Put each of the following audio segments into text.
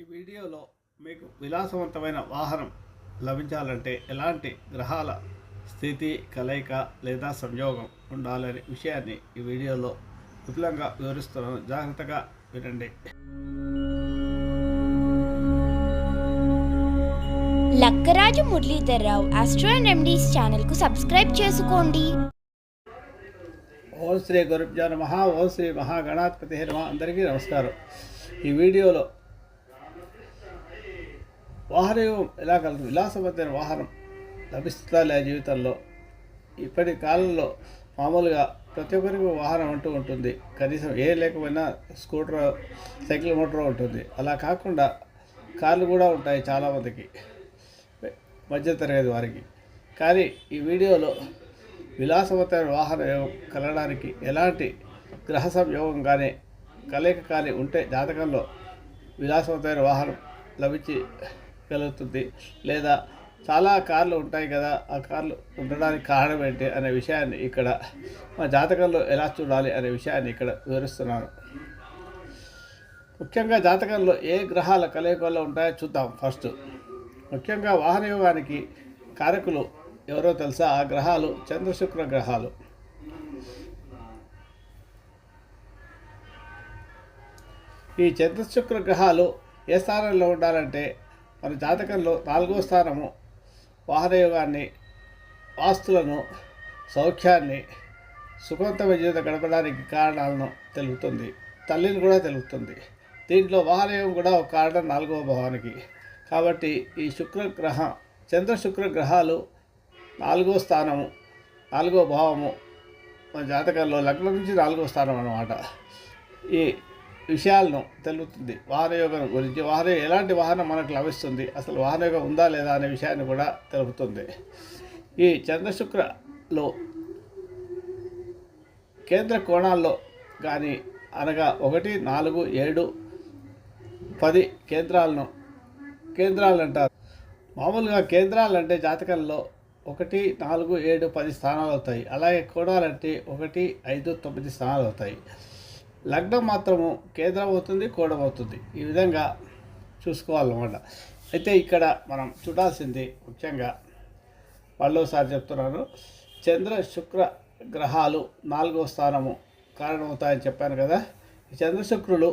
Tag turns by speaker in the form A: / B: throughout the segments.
A: ఈ వీడియోలో మీకు విలాసవంతమైన వాహనం లభించాలంటే ఎలాంటి గ్రహాల స్థితి కలయిక లేదా సంయోగం ఉండాలనే విషయాన్ని ఈ వీడియోలో విపులంగా వివరిస్తున్నాను. జాగ్రత్తగా వినండి.
B: Lakkaraju Muralidharrao astro and remedies ఛానల్కు సబ్స్క్రైబ్ చేసుకోండి.
A: ఓం శ్రీ గురుభ్యో నమ ఓం శ్రీ మహాగణాధిపతి నమ. అందరికీ నమస్కారం. ఈ వీడియోలో వాహనం ఎలా కలదు? విలాసవంతమైన వాహనం లభిస్తుందా లే జీవితంలో? ఇప్పటి కాలంలో మామూలుగా ప్రతి ఒక్కరికి వాహనం అంటూ ఉంటుంది. కనీసం ఏ లేకపోయినా స్కూటర్ సైకిల్ మోటార్ ఉంటుంది. అలా కాకుండా కార్లు కూడా ఉంటాయి చాలామందికి మధ్యతరగతి వారికి. కానీ ఈ వీడియోలో విలాసవంతమైన వాహన యోగం కలగడానికి ఎలాంటి గ్రహ సంయోగం కానీ కలయిక కానీ ఉంటే జాతకంలో విలాసవంతమైన వాహనం లభించి కలుగుతుంది లేదా చాలా కార్లు ఉంటాయి కదా ఆ కార్లు ఉండడానికి కారణం ఏంటి అనే విషయాన్ని ఇక్కడ మా జాతకంలో ఎలా చూడాలి అనే విషయాన్ని ఇక్కడ వివరిస్తున్నాను ముఖ్యంగా జాతకంలో ఏ గ్రహాల కలయికల్లో ఉంటాయో చూద్దాం ఫస్ట్. ముఖ్యంగా వాహన యోగానికి కారకులు ఎవరో తెలుసా? ఆ గ్రహాలు చంద్రశుక్ర గ్రహాలు. ఈ చంద్రశుక్ర గ్రహాలు ఏ స్థానంలో ఉండాలంటే మన జాతకంలో నాలుగో స్థానము వాహనయోగాన్ని ఆస్తులను సౌఖ్యాన్ని సుఖవంతమైన జీవితం గడపడానికి కారణాలను తెలుపుతుంది. తల్లిని కూడా తెలుపుతుంది. దీంట్లో వాహనయోగం కూడా ఒక కారణం నాలుగవ భావానికి. కాబట్టి ఈ శుక్రగ్రహ చంద్ర శుక్ర గ్రహాలు నాలుగో స్థానము నాలుగో భావము మన జాతకంలో లగ్నం నుంచి నాలుగో స్థానం అన్నమాట. ఈ విషయాలను తెలుపుతుంది వాహనయోగం గురించి వాహన ఎలాంటి వాహనం మనకు లభిస్తుంది? అసలు వాహనయోగం ఉందా లేదా అనే విషయాన్ని కూడా తెలుపుతుంది. ఈ చంద్రశుక్రలో కేంద్ర కోణాల్లో కానీ అనగా ఒకటి నాలుగు ఏడు పది కేంద్రాలను కేంద్రాలు అంటారు. మామూలుగా కేంద్రాలు అంటే జాతకంలో ఒకటి నాలుగు ఏడు పది స్థానాలు అవుతాయి. అలాగే కోణాలంటే ఒకటి ఐదు తొమ్మిది స్థానాలు అవుతాయి. లగ్నం మాత్రము కేంద్రం అవుతుంది కోణం అవుతుంది. ఈ విధంగా చూసుకోవాలన్నమాట. అయితే ఇక్కడ మనం చూడాల్సింది ముఖ్యంగా మళ్ళోసారి చెప్తున్నాను. చంద్ర శుక్ర గ్రహాలు నాలుగో స్థానము కారణమవుతాయని చెప్పాను కదా. ఈ చంద్ర శుక్రులు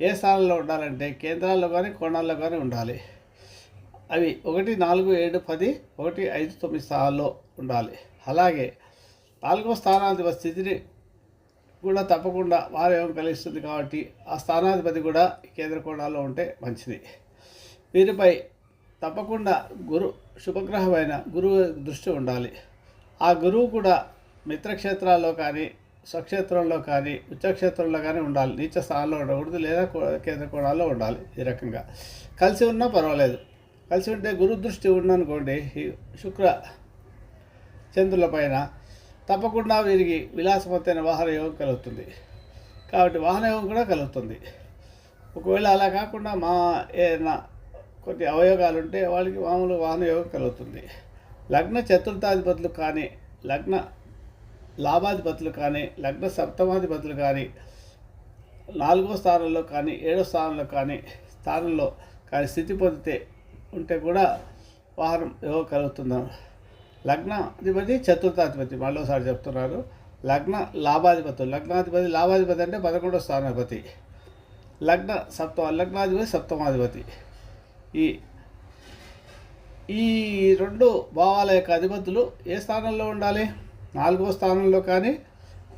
A: ఏ స్థానంలో ఉండాలంటే కేంద్రాల్లో కానీ కోణాల్లో కానీ ఉండాలి. అవి ఒకటి నాలుగు ఏడు పది ఒకటి ఐదు తొమ్మిది స్థానాల్లో ఉండాలి. అలాగే నాలుగో స్థానాధిపతి స్థితిని కూడా తప్పకుండా వారేమో కలిగిస్తుంది కాబట్టి ఆ స్థానాధిపతి కూడా కేంద్ర కోణాల్లో ఉంటే మంచిది. వీరిపై తప్పకుండా గురు శుభగ్రహమైన గురువు దృష్టి ఉండాలి. ఆ గురువు కూడా మిత్రక్షేత్రాల్లో కానీ స్వక్షేత్రంలో కానీ ఉచ్చక్షేత్రంలో కానీ ఉండాలి. నీచ స్థానంలో ఉండకూడదు లేదా కేంద్ర కోణాల్లో ఉండాలి ఈ రకంగా. కలిసి ఉన్నా పర్వాలేదు. కలిసి ఉంటే గురు దృష్టి ఉందనుకోండి ఈ శుక్ర చంద్రుల పైన తప్పకుండా వీరికి విలాసవంతైన వాహన యోగం కలుగుతుంది. కాబట్టి వాహన యోగం కూడా కలుగుతుంది. ఒకవేళ అలా కాకుండా మా ఏదైనా కొన్ని అవయోగాలు ఉంటే వాళ్ళకి మామూలు వాహన యోగం కలుగుతుంది. లగ్న చతుర్థాధిపతులు కానీ లగ్న లాభాధిపతులు కానీ లగ్న సప్తమాధిపతులు కానీ నాలుగో స్థానంలో కానీ ఏడో స్థానంలో కానీ స్థానంలో కానీ స్థితి పొందితే ఉంటే కూడా వాహనం యోగం కలుగుతుందాం లగ్నాధిపతి చతుర్థాధిపతి మళ్ళోసారి చెప్తున్నారు. లగ్న లాభాధిపతులు లగ్నాధిపతి లాభాధిపతి అంటే పదకొండో స్థానాధిపతి. లగ్న సప్తమ లగ్నాధిపతి సప్తమాధిపతి. ఈ ఈ రెండు భావాల యొక్క అధిపతులు ఏ స్థానంలో ఉండాలి? నాలుగో స్థానంలో కానీ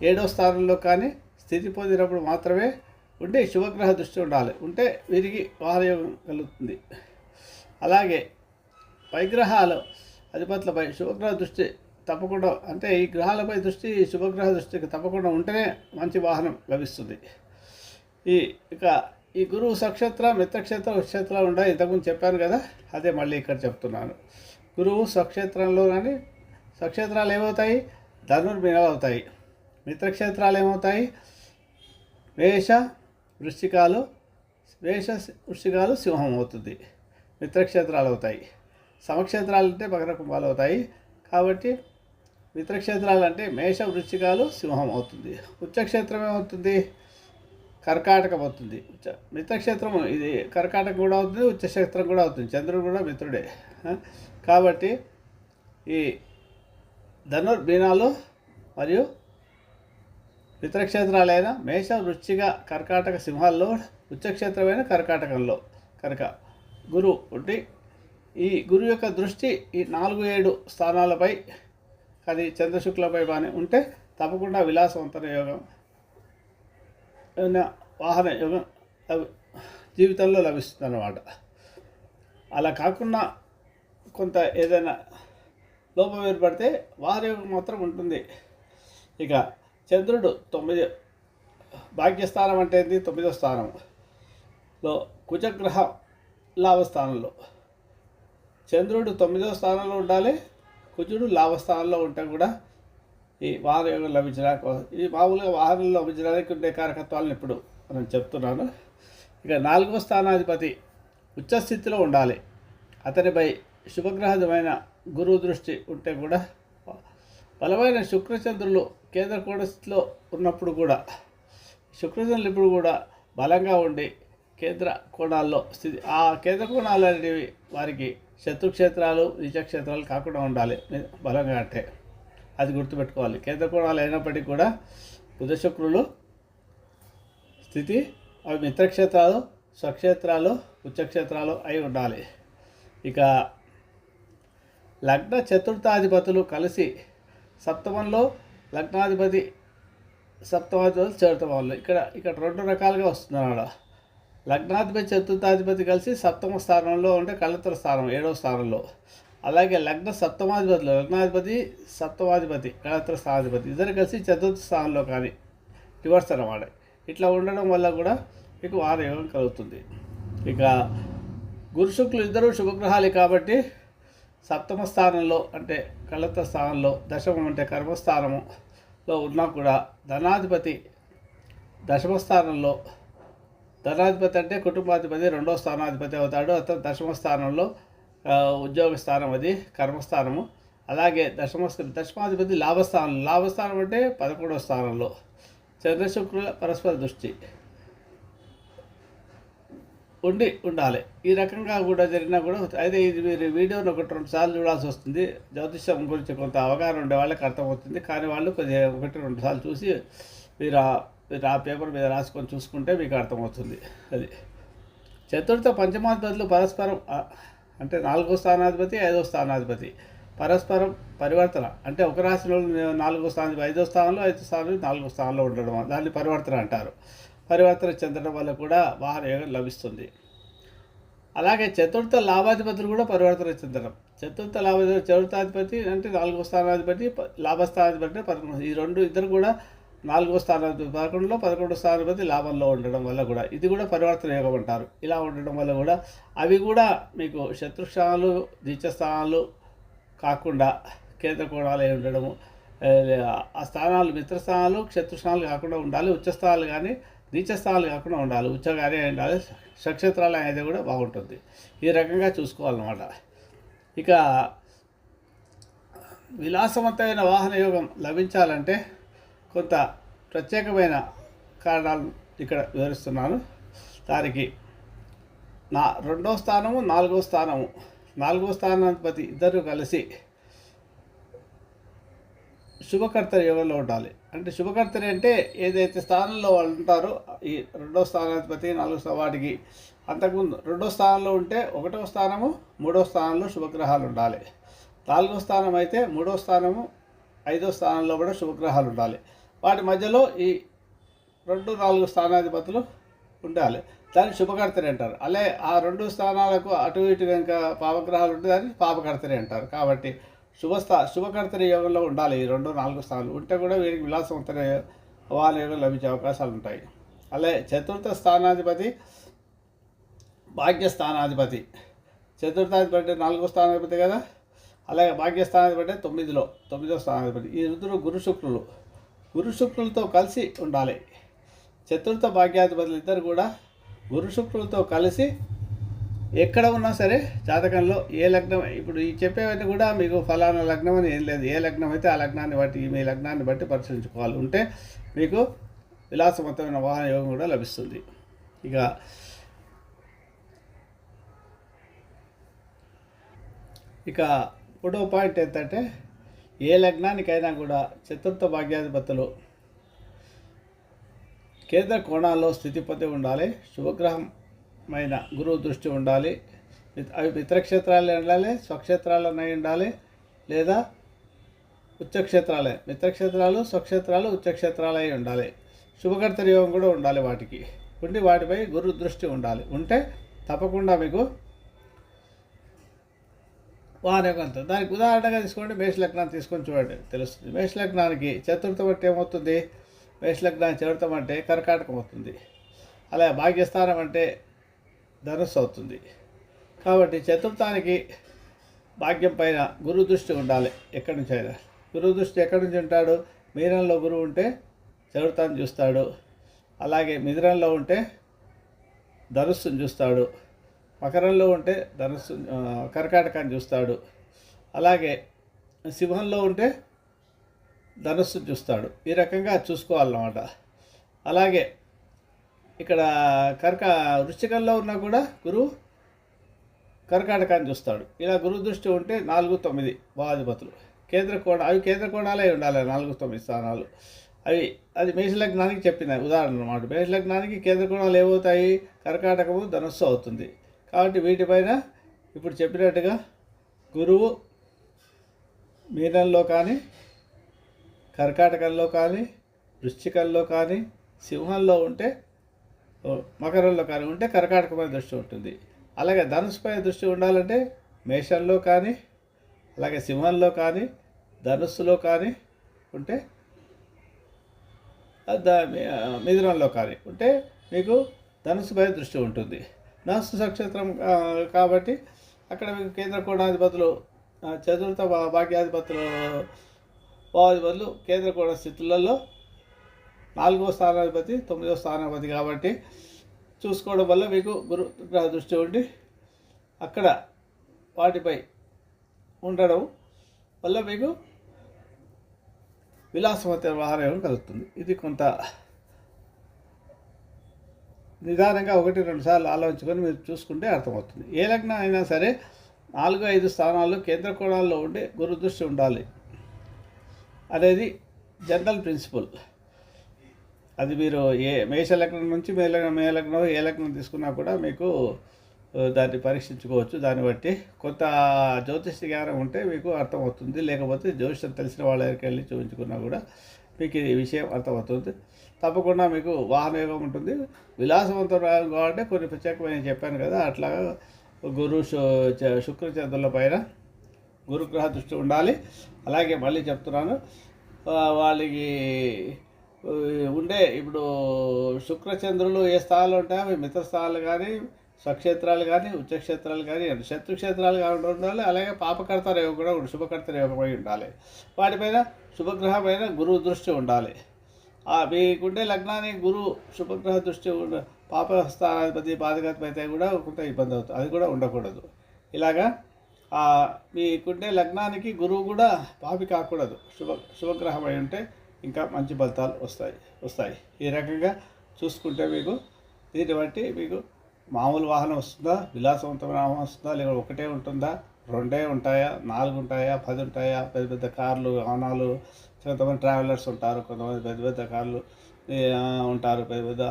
A: ఏడో స్థానంలో కానీ స్థితి పొందినప్పుడు మాత్రమే ఉంటే శుభగ్రహ దృష్టి ఉండాలి. ఉంటే వీరికి వాహనయోగం కలుగుతుంది. అలాగే వైగ్రహాలు అధిపతులపై శుభగ్రహ దృష్టి తప్పకుండా అంటే ఈ గ్రహాలపై దృష్టి శుభగ్రహ దృష్టికి తప్పకుండా ఉంటేనే మంచి వాహనం లభిస్తుంది. ఈ ఇక ఈ గురువు సక్షేత్ర మిత్రక్షేత్ర ఉక్షేత్ర ఉంటాయి ఇంతకుముందు చెప్పాను కదా అదే మళ్ళీ ఇక్కడ చెప్తున్నాను. గురువు స్వక్షేత్రంలో కానీ స్వక్షేత్రాలు ఏమవుతాయి? ధనుర్మీనాలు అవుతాయి మిత్రక్షేత్రాలు ఏమవుతాయి? వేష వృష్టికాలు వేష వృష్టికాలు సింహం అవుతుంది. మిత్రక్షేత్రాలు అవుతాయి. సమక్షేత్రాలు అంటే మకర కుంభాలు అవుతాయి కాబట్టి మిత్రక్షేత్రాలు అంటే మేష వృశ్చికాలు సింహం అవుతుంది ఉచ్చక్షేత్రం ఏమవుతుంది కర్కాటకం అవుతుంది ఉచ్చ- మిత్రక్షేత్రం ఇది కర్కాటకం కూడా అవుతుంది ఉచ్చక్షేత్రం కూడా అవుతుంది. చంద్రుడు కూడా మిత్రుడే. కాబట్టి ఈ ధనుర్బీనాలు మరియు మిత్రక్షేత్రాలైన మేష వృశ్చిక కర్కాటక సింహాల్లో ఉచ్చక్షేత్రమైన కర్కాటకంలో కనుక గురు ఉండి ఈ గురు యొక్క దృష్టి ఈ నాలుగు ఏడు స్థానాలపై అది చంద్రశుక్లపై బాగానే ఉంటే తప్పకుండా విలాసవంతన యోగం ఏమైనా వాహన యోగం జీవితంలో లభిస్తుంది అన్నమాట అలా కాకుండా కొంత ఏదైనా లోపం ఏర్పడితే వాహన యోగం మాత్రం ఉంటుంది. ఇక చంద్రుడు తొమ్మిది భాగ్యస్థానం అంటే ఏంటి తొమ్మిదో స్థానంలో కుజగ్రహ లాభస్థానంలో. చంద్రుడు తొమ్మిదవ స్థానంలో ఉండాలి కుజుడు లాభస్థానంలో ఉంటే కూడా ఈ వాహన యోగం లభించడానికి ఈ మామూలుగా వాహనంలో లభించడానికి ఉండే కారకత్వాలను ఇప్పుడు మనం చెప్తున్నాను. ఇక నాలుగో స్థానాధిపతి ఉచ్చస్థితిలో ఉండాలి. అతనిపై శుభగ్రహమైన గురువు దృష్టి ఉంటే కూడా బలమైన శుక్రచంద్రులు కేంద్ర స్థితిలో ఉన్నప్పుడు కూడా శుక్రచంద్రులు ఇప్పుడు కూడా బలంగా ఉండి కేంద్ర కోణాల్లో స్థితి ఆ కేంద్ర కోణాలు అనేవి వారికి శత్రుక్షేత్రాలు నిజక్షేత్రాలు కాకుండా ఉండాలి. బలంగా అంటే అది గుర్తుపెట్టుకోవాలి. కేంద్ర కోణాలు అయినప్పటికీ కూడా బుధశుక్రులు స్థితి అవి మిత్రక్షేత్రాలు స్వక్షేత్రాలు ఉచ్చక్షేత్రాలు అయి ఉండాలి. ఇక లగ్న చతుర్థాధిపతులు కలిసి సప్తమంలో లగ్నాధిపతి సప్తమాధిపతులు చేరుతాం వాళ్ళు ఇక్కడ ఇక్కడ రెండు రకాలుగా వస్తుంది అన్నమాట లగ్నాధిపతి చతుర్థాధిపతి కలిసి సప్తమ స్థానంలో ఉంటే కళత్ర స్థానం ఏడవ స్థానంలో. అలాగే లగ్న సప్తమాధిపతులు లగ్నాధిపతి సప్తమాధిపతి కళత్ర స్థానాధిపతి. ఇద్దరు కలిసి చతుర్థ స్థానంలో కానీ రివర్స్ అన్నమాట. ఇట్లా ఉండడం వల్ల కూడా మీకు వారయోగం కలుగుతుంది. ఇక గురు శుక్రులు ఇద్దరు శుభగ్రహాలే కాబట్టి సప్తమ స్థానంలో అంటే కళత్ర స్థానంలో దశమం అంటే కర్మస్థానములో ఉన్నా కూడా ధనాధిపతి దశమ స్థానంలో ధనాధిపతి అంటే కుటుంబాధిపతి రెండో స్థానాధిపతి అవుతాడు. అతను దశమ స్థానంలో ఉద్యోగ స్థానం అది కర్మస్థానము అలాగే దశమ దశమాధిపతి లాభస్థానం. లాభస్థానం అంటే పదకొండవ స్థానంలో. చంద్రశుక్రుల పరస్పర దృష్టి. ఉండి ఉండాలి. ఈ రకంగా కూడా జరిగినా కూడా అయితే ఇది మీరు వీడియోని ఒకటి రెండు సార్లు చూడాల్సి వస్తుంది. జ్యోతిష్యం గురించి కొంత అవగాహన ఉండే వాళ్ళకి అర్థమవుతుంది. కానీ వాళ్ళు కొద్దిగా ఒకటి రెండు సార్లు చూసి మీరు ఆ పేపర్ మీద రాసుకొని చూసుకుంటే మీకు అర్థమవుతుంది. అది. చతుర్థ పంచమాధిపతులు పరస్పరం అంటే నాలుగో స్థానాధిపతి ఐదో స్థానాధిపతి. పరస్పరం పరివర్తన. అంటే ఒక రాశిలో నాలుగో స్థానం ఐదో స్థానంలో ఐదో స్థానంలో నాలుగో స్థానంలో ఉండడం దాన్ని పరివర్తన అంటారు. పరివర్తన చెందడం వల్ల కూడా వాహన యోగం లభిస్తుంది. అలాగే చతుర్థ లాభాధిపతులు కూడా పరివర్తన చెందడం. చతుర్థ లాభాధిపతి చతుర్థాధిపతి అంటే నాలుగో స్థానాధిపతి లాభస్థానాధిపతి అంటే పదకొండు ఈ రెండు ఇద్దరు కూడా నాలుగో స్థానాధిపతి పదకొండులో పదకొండు స్థానాధిపతి లాభంలో ఉండడం వల్ల కూడా ఇది కూడా పరివర్తన యోగం అంటారు. ఇలా ఉండడం వల్ల కూడా అవి కూడా మీకు శత్రుస్థానాలు స్థానాలు కాకుండా కేంద్ర కోణాలు ఉండడము ఆ స్థానాలు మిత్రస్థానాలు క్షత్రస్థానాలు కాకుండా ఉండాలి ఉచ్చస్థానాలు కానీ నీచస్థానాలు కాకుండా ఉండాలి ఉచ్చగానే ఉండాలి నక్షత్రాలు అనేది కూడా బాగుంటుంది. ఈ రకంగా చూసుకోవాలన్నమాట. ఇక విలాసవంతమైన వాహన యోగం లభించాలంటే కొంత ప్రత్యేకమైన కారణాలు ఇక్కడ వివరిస్తున్నాను. దానికి నా రెండో స్థానము నాలుగో స్థానము నాలుగో స్థానాధిపతి ఇద్దరు కలిసి శుభకర్త యోగంలో ఉండాలి? అంటే శుభకర్తలు అంటే ఏదైతే స్థానంలో వాళ్ళు ఉంటారో ఈ రెండో స్థానాధిపతి నాలుగో వాటికి అంతకుముందు రెండో స్థానంలో ఉంటే ఒకటో స్థానము మూడో స్థానంలో శుభగ్రహాలు ఉండాలి. నాలుగో స్థానం అయితే మూడో స్థానము ఐదో స్థానంలో కూడా శుభగ్రహాలు ఉండాలి. వాటి మధ్యలో ఈ రెండు నాలుగు స్థానాధిపతులు ఉండాలి. దాన్ని శుభకర్తని అంటారు. అలాగే ఆ రెండు స్థానాలకు అటు ఇటు కనుక పాపగ్రహాలు ఉంటే దాన్ని పాపకర్తని అంటారు. కాబట్టి శుభస్థా శుభకర్తని యోగంలో ఉండాలి ఈ రెండు నాలుగు స్థానాలు. ఉంటే కూడా వీరికి విలాసవంతన వాహన యోగం లభించే అవకాశాలు ఉంటాయి. అలాగే చతుర్థ స్థానాధిపతి భాగ్యస్థానాధిపతి. చతుర్థాధిపతి అంటే నాలుగో స్థానాధిపతి కదా? అలాగే భాగ్యస్థానాధిపతి అంటే తొమ్మిదిలో తొమ్మిదో స్థానాధిపతి. ఈ రుద్రుడు గురు శుక్రులు. గురు శుక్రులతో కలిసి ఉండాలి. చతుర్థ భాగ్యాధిపతులు ఇద్దరు కూడా గురు శుక్రులతో కలిసి ఎక్కడ ఉన్నా సరే జాతకంలో ఏ లగ్నం ఇప్పుడు ఈ చెప్పేవన్నీ కూడా మీకు ఫలానా లగ్నం అని ఏం లేదు. ఏ లగ్నం అయితే ఆ లగ్నాన్ని బట్టి మీ లగ్నాన్ని బట్టి పరిశీలించుకోవాలి. ఉంటే మీకు విలాసవంతమైన వాహన యోగం కూడా లభిస్తుంది. ఇక ఇక ఫోటో పాయింట్ ఏంటంటే ఏ లగ్నానికైనా కూడా చతుర్థ భాగ్యాధిపతులు కేంద్ర కోణాల్లో స్థితిపతి ఉండాలి శుభగ్రహమైన గురువు దృష్టి ఉండాలి అవి మిత్రక్షేత్రాలు ఉండాలి స్వక్షేత్రాలనే ఉండాలి లేదా ఉచ్చక్షేత్రాలే. మిత్రక్షేత్రాలు స్వక్షేత్రాలు ఉచ్చక్షేత్రాలే ఉండాలి. శుభకర్త యోగం కూడా ఉండాలి వాటికి. ఉండి వాటిపై గురు దృష్టి ఉండాలి. ఉంటే తప్పకుండా మీకు వానయోగంతో దానికి ఉదాహరణగా తీసుకోండి మేషలగ్నాన్ని తీసుకొని చూడండి తెలుస్తుంది. మేషలగ్నానికి చతుర్థం అంటే ఏమవుతుంది? మేషలగ్నానికి చతుర్థం అంటే కర్కాటకం అవుతుంది. అలా భాగ్యస్థానం అంటే ధనుస్సు అవుతుంది. కాబట్టి చతుర్థానికి భాగ్యం పైన గురు దృష్టి ఉండాలి ఎక్కడి నుంచి అయినా. గురు దృష్టి ఎక్కడి నుంచి ఉంటాడు? మీనంలో గురువు ఉంటే చతుర్థాన్ని చూస్తాడు. అలాగే మిథునంలో ఉంటే ధనుస్సును చూస్తాడు. మకరంలో ఉంటే ధనుస్సు కర్కాటకాన్ని చూస్తాడు. అలాగే సింహంలో ఉంటే ధనుస్సు చూస్తాడు. ఈ రకంగా చూసుకోవాలన్నమాట. అలాగే ఇక్కడ కర్క వృశ్చికంలో ఉన్నా కూడా గురువు కర్కాటకాన్ని చూస్తాడు. ఇలా గురు దృష్టి ఉంటే నాలుగు తొమ్మిది భావాధిపతులు కేంద్ర కోణ అవి కేంద్ర కోణాలే ఉండాలి నాలుగు తొమ్మిది స్థానాలు. అవి అది మేషలగ్నానికి చెప్పిన ఉదాహరణ అన్నమాట. మేషలగ్నానికి కేంద్ర కోణాలు ఏమవుతాయి? కర్కాటకము ధనుస్సు అవుతుంది. కాబట్టి వీటిపైన ఇప్పుడు చెప్పినట్టుగా గురువు మీనంలో కానీ కర్కాటకంలో కానీ వృశ్చికంలో కానీ సింహంలో ఉంటే మకరంలో కానీ ఉంటే కర్కాటకమైన దృష్టి ఉంటుంది. అలాగే ధనుసుపై దృష్టి ఉండాలంటే మేషంలో కానీ అలాగే సింహంలో కానీ ధనుస్సులో కానీ ఉంటే మిథునంలో కానీ ఉంటే మీకు ధనుసుపై దృష్టి ఉంటుంది. ధనుసు నక్షత్రం కాబట్టి అక్కడ మీకు కేంద్ర కోణాధిపతులు చతుర్థ భా- భాగ్యాధిపతులు భావాధిపతులు కేంద్ర కోణ స్థితులలో నాలుగో స్థానాధిపతి తొమ్మిదో స్థానాధిపతి కాబట్టి చూసుకోవడం వల్ల మీకు గురు గ్రహ దృష్టి ఉండి అక్కడ వాటిపై ఉండడం వల్ల మీకు విలాసవంతమైన వాహనం కలుగుతుంది. ఇది కొంత నిదానంగా ఒకటి రెండు సార్లు ఆలోచించుకొని మీరు చూసుకుంటే అర్థమవుతుంది. ఏ లగ్నం అయినా సరే నాలుగు ఐదు స్థానాలు కేంద్ర కోణాల్లో ఉండే గురుదృష్టి ఉండాలి. అనేది జనరల్ ప్రిన్సిపల్. అది మీరు ఏ మేష లగ్నం నుంచి మే లగ్నం మే లగ్నం ఏ లగ్నం తీసుకున్నా కూడా మీకు దాన్ని పరీక్షించుకోవచ్చు. దాన్ని బట్టి కొంత జ్యోతిష జ్ఞానం ఉంటే మీకు అర్థమవుతుంది. లేకపోతే జ్యోతిషం తెలిసిన వాళ్ళ దగ్గరికి వెళ్ళి చూపించుకున్నా కూడా మీకు ఈ విషయం అర్థమవుతుంది. తప్పకుండా మీకు వాహన యోగం ఉంటుంది విలాసవంతం కాబట్టి కొన్ని ప్రత్యేకమైన చెప్పాను కదా అట్లాగా గురు చ- శుక్ర చంద్రుల పైన గురుగ్రహ దృష్టి ఉండాలి. అలాగే మళ్ళీ చెప్తున్నాను వాళ్ళకి ఉండే ఇప్పుడు శుక్రచంద్రులు ఏ స్థానాలు ఉంటాయో అవి మిత్ర స్థానాలు కానీ స్వక్షేత్రాలు కానీ ఉచ్చక్షేత్రాలు కానీ శత్రుక్షేత్రాలు కానీ ఉండాలి. అలాగే పాపకర్త రేవం కూడా శుభకర్త రేవమై ఉండాలి. వాటిపైన శుభగ్రహమైన గురువు దృష్టి ఉండాలి. ఆ మీకుండే లగ్నానికి గురువు శుభగ్రహ దృష్టి ఉండ పాప స్థానాధిపతి బాధకాధిపతి అయితే కూడా కొంత ఇబ్బంది అవుతుంది. అది కూడా ఉండకూడదు. ఇలాగా మీకుంటే లగ్నానికి గురువు కూడా పాపి కాకూడదు. శుభ శుభగ్రహం అయి ఉంటే ఇంకా మంచి ఫలితాలు వస్తాయి వస్తాయి. ఈ రకంగా చూసుకుంటే మీకు దీన్ని బట్టి మీకు మామూలు వాహనం వస్తుందా? విలాసవంతమైన వాహనం వస్తుందా? లేదా ఒకటే ఉంటుందా? రెండే ఉంటాయా? నాలుగు ఉంటాయా? పది ఉంటాయా? పెద్ద పెద్ద కార్లు వాహనాలు కొంతమంది ట్రావెలర్స్ ఉంటారు కొంతమంది పెద్ద పెద్ద కార్లు ఉంటారు పెద్ద పెద్ద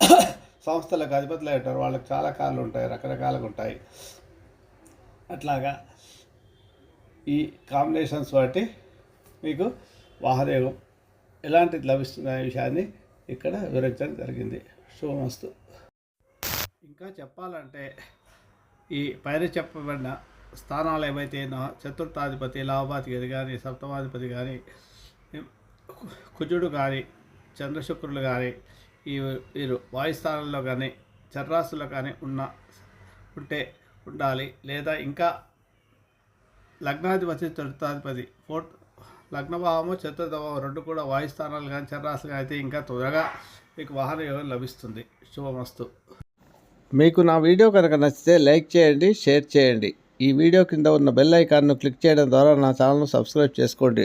A: సంస్థలకు అధిపతులు ఉంటారు. వాళ్ళకి చాలా కార్లు ఉంటాయి రకరకాలుగా ఉంటాయి. అట్లాగా ఈ కాంబినేషన్స్ బట్టి మీకు వాహదేవం ఎలాంటిది లభిస్తుంది అనే విషయాన్ని ఇక్కడ వివరించడం జరిగింది. శుభమస్తు. ఇంకా చెప్పాలంటే ఈ పైన చెప్పబడిన స్థానాలు ఏవైతే చతుర్థాధిపతి లాభాధిపతి కానీ సప్తమాధిపతి కానీ కుజుడు కానీ చంద్రశుక్రులు కానీ ఈ వీరు వాయుస్థానంలో కానీ చర్రాసులో కానీ ఉన్న ఉంటే ఉండాలి. లేదా ఇంకా లగ్నాధిపతి చతుర్థాధిపతి ఫోర్త్ లగ్నభావము చతుర్థభావం రెండు కూడా వాయుస్థానాలు కానీ చర్రాసులు కానీ అయితే ఇంకా త్వరగా మీకు వాహన యోగం లభిస్తుంది. శుభమస్తు. మీకు నా వీడియో కనుక నచ్చితే లైక్ చేయండి షేర్ చేయండి. ఈ వీడియో కింద ఉన్న బెల్ ఐకాన్ను క్లిక్ చేయడం ద్వారా నా ఛానల్ను సబ్స్క్రైబ్ చేసుకోండి.